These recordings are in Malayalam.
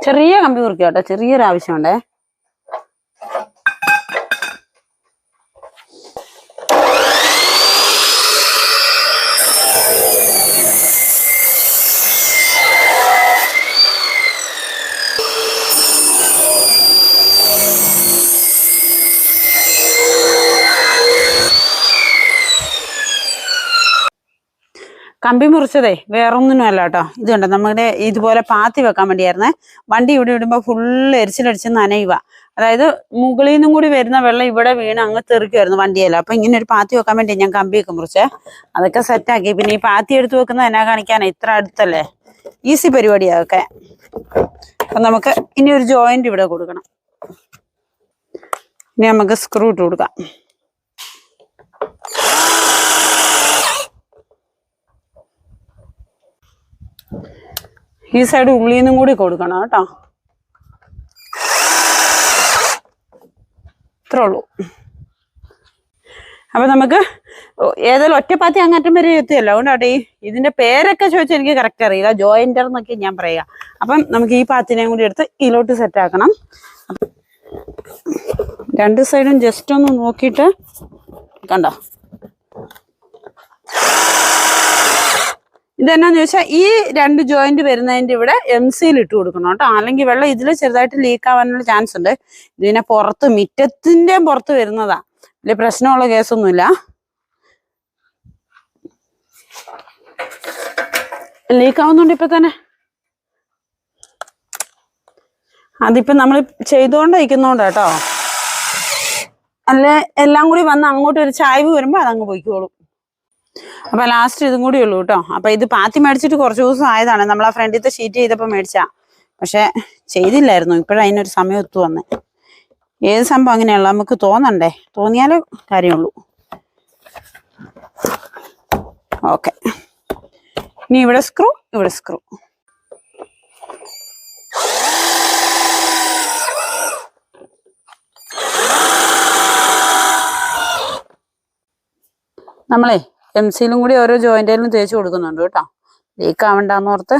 ചെറിയ കമ്പി മുറിക്കുക കേട്ടോ ചെറിയൊരു ആവശ്യമുണ്ടേ കമ്പി മുറിച്ചതേ വേറൊന്നിനും അല്ല കേട്ടോ ഇത് കണ്ടോ നമ്മുടെ ഇതുപോലെ പാത്തി വെക്കാൻ വേണ്ടിയായിരുന്നേ. വണ്ടി ഇവിടെ ഇടുമ്പോൾ ഫുള്ള് എരിച്ചിലടിച്ച് നനയുക അതായത് മുകളിൽ നിന്നും കൂടി വരുന്ന വെള്ളം ഇവിടെ വീണ് അങ്ങ് തെറിക്കുമായിരുന്നു വണ്ടിയല്ല. അപ്പൊ ഇങ്ങനെ ഒരു പാത്തി വെക്കാൻ വേണ്ടി ഞാൻ കമ്പിയൊക്കെ മുറിച്ചേ. അതൊക്കെ സെറ്റാക്കി പിന്നെ ഈ പാത്തി എടുത്ത് വെക്കുന്നത് എന്നാ കാണിക്കാനാ? ഇത്ര അടുത്തല്ലേ? ഈസി പരിപാടിയാതൊക്കെ അപ്പൊ നമുക്ക് ഇനി ഒരു ജോയിന്റ് ഇവിടെ കൊടുക്കണം. ഇനി നമുക്ക് സ്ക്രൂ ഇട്ട് കൊടുക്കാം. ഈ സൈഡ് ഉള്ളിന്നും കൂടി കൊടുക്കണം കേട്ടോ. ഇത്രേ ഉള്ളൂ. അപ്പൊ നമുക്ക് ഏതായാലും ഒറ്റപ്പാത്തി അങ്ങാറ്റം വരെ എത്തിയല്ലോ. അതുകൊണ്ടാട്ടെ ഇതിന്റെ പേരൊക്കെ ചോദിച്ചാൽ എനിക്ക് കറക്റ്റ് അറിയില്ല. ജോയിന്റർ എന്നൊക്കെ ഞാൻ പറയുക അപ്പം നമുക്ക് ഈ പാത്തിനെയും കൂടി എടുത്ത് ഇതിലോട്ട് സെറ്റ് ആക്കണം. രണ്ട് സൈഡും ജസ്റ്റ് ഒന്ന് നോക്കിയിട്ട് കണ്ടോ? ഇതെന്നാന്ന് ചോദിച്ചാൽ ഈ രണ്ട് ജോയിന്റ് വരുന്നതിന്റെ ഇവിടെ എം സിയിൽ ഇട്ട് കൊടുക്കണം കേട്ടോ. അല്ലെങ്കിൽ വെള്ളം ഇതിൽ ചെറുതായിട്ട് ലീക്ക് ആവാനുള്ള ചാൻസ് ഉണ്ട്. ഇതിനെ പുറത്ത് മിറ്റത്തിന്റെ പുറത്ത് വരുന്നതാ. വലിയ പ്രശ്നമുള്ള കേസൊന്നുമില്ല ലീക്ക് ആവുന്നുണ്ട് ഇപ്പൊ തന്നെ. അതിപ്പോ നമ്മൾ ചെയ്തുകൊണ്ടിരിക്കുന്നോണ്ട് കേട്ടോ. അല്ലെ എല്ലാം കൂടി വന്ന് അങ്ങോട്ട് ഒരു ചായ്വ് വരുമ്പോ അതങ്ങ് പോയിക്കോളും. അപ്പൊ ലാസ്റ്റ് ഇതും കൂടി ഉള്ളൂ കേട്ടോ അപ്പൊ ഇത് പാത്തി മേടിച്ചിട്ട് കുറച്ച് ദിവസം ആയതാണ്. നമ്മൾ ആ ഫ്രണ്ടിത്തെ ഷീറ്റ് ചെയ്തപ്പോ മേടിച്ച. പക്ഷെ ചെയ്തില്ലായിരുന്നു. ഇപ്പോഴും അതിനൊരു സമയം ഒത്തു വന്നേ. ഏത് സംഭവം അങ്ങനെയുള്ള നമുക്ക് തോന്നണ്ടേ? തോന്നിയാലേ കാര്യമുള്ളൂ. ഓക്കെ ഇനി ഇവിടെ സ്ക്രൂ ഇവിടെ സ്ക്രൂ നമ്മളെ എം സിയിലും കൂടി ഓരോ ജോയിന്റിലും തേച്ച് കൊടുക്കുന്നുണ്ട് കേട്ടോ. ലീക്ക് ആവണ്ടെന്ന് ഓർത്ത്.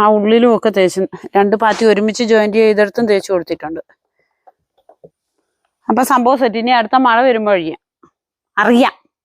ആ ഉള്ളിലും ഒക്കെ തേച്ച് രണ്ട് പാറ്റി ഒരുമിച്ച് ജോയിന്റ് ചെയ്തെടുത്തും തേച്ച് കൊടുത്തിട്ടുണ്ട്. അപ്പൊ സംഭവം സെറ്റ് ഇനി അടുത്ത മഴ വരുമ്പോഴേ അറിയാം.